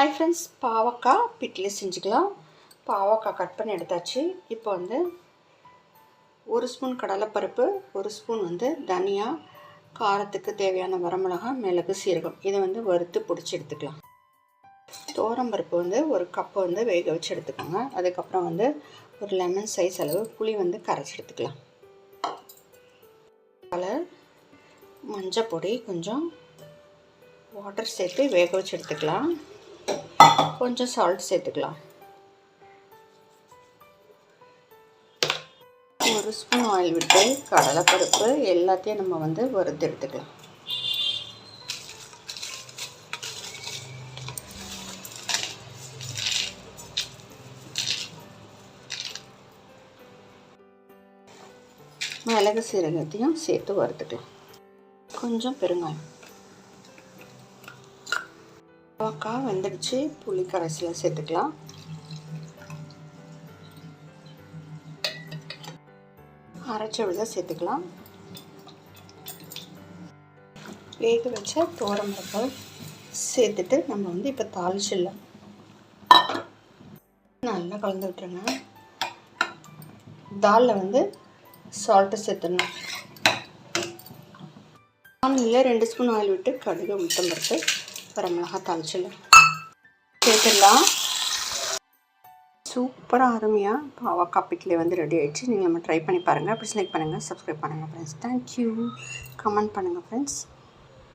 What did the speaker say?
Hi friends பாவக்காய் Bitly செஞ்சுக்கலாம். பாவக்காய் கட் பண்ணி எடுத்தாச்சு. இப்போ வந்து ஒரு ஸ்பூன் கடலைப்பருப்பு ஒரு ஸ்பூன் வந்து தனியா காரத்துக்கு தேவையான வரமிளகாய் மிளகு சீரகம். இதை வந்து வறுத்து பிடிச்சி எடுத்துக்கலாம். பருப்பு வந்து ஒரு கப்பு வந்து வேக வச்சு எடுத்துக்கோங்க. அதுக்கப்புறம் வந்து ஒரு லெமன் சைஸ் அளவு புளி வந்து கரைச்சி எடுத்துக்கலாம். கலர் மஞ்சள் பொடி கொஞ்சம் வாட்டர் சேர்த்து வேக வச்சு எடுத்துக்கலாம். கொஞ்சம் சால்ட் சேர்த்துக்கலாம். ஒரு ஸ்பூன் ஆயில் விட்டு கடலைப்பருப்பு எல்லாத்தையும் நம்ம வந்து வறுத்து எடுத்துக்கலாம். மிளகு சீரகத்தையும் சேர்த்து வறுத்துக்கலாம். கொஞ்சம் பெருங்காயம். பாவக்காய் வெந்துடுச்சு. புளி கரைசலை சேர்த்துக்கலாம். அரைச்ச விழுத சேர்த்துக்கலாம். வேக வச்ச தோரம்பருப்பை சேர்த்துட்டு நம்ம வந்து இப்போ தாளிச்சிடலாம். நல்லா கலந்து விட்டுருங்க. தாலில் வந்து சால்ட்டு சேர்த்துடணும். ஆனில் ரெண்டு ஸ்பூன் ஆயில் விட்டு கடுகு முட்டம் பருப்பு வரமிளகா தாளிச்சிடலாம் சேர்த்துடலாம் சூப்பராக அருமையாக பாவக்காய் பிட்லி வந்து ரெடி ஆகிடுச்சு நீங்கள் நம்ம ட்ரை பண்ணி பாருங்கள் அப்படி லைக் பண்ணுங்கள் சப்ஸ்கிரைப் பண்ணுங்கள் ஃப்ரெண்ட்ஸ் தேங்க்யூ கமெண்ட் பண்ணுங்கள் ஃப்ரெண்ட்ஸ்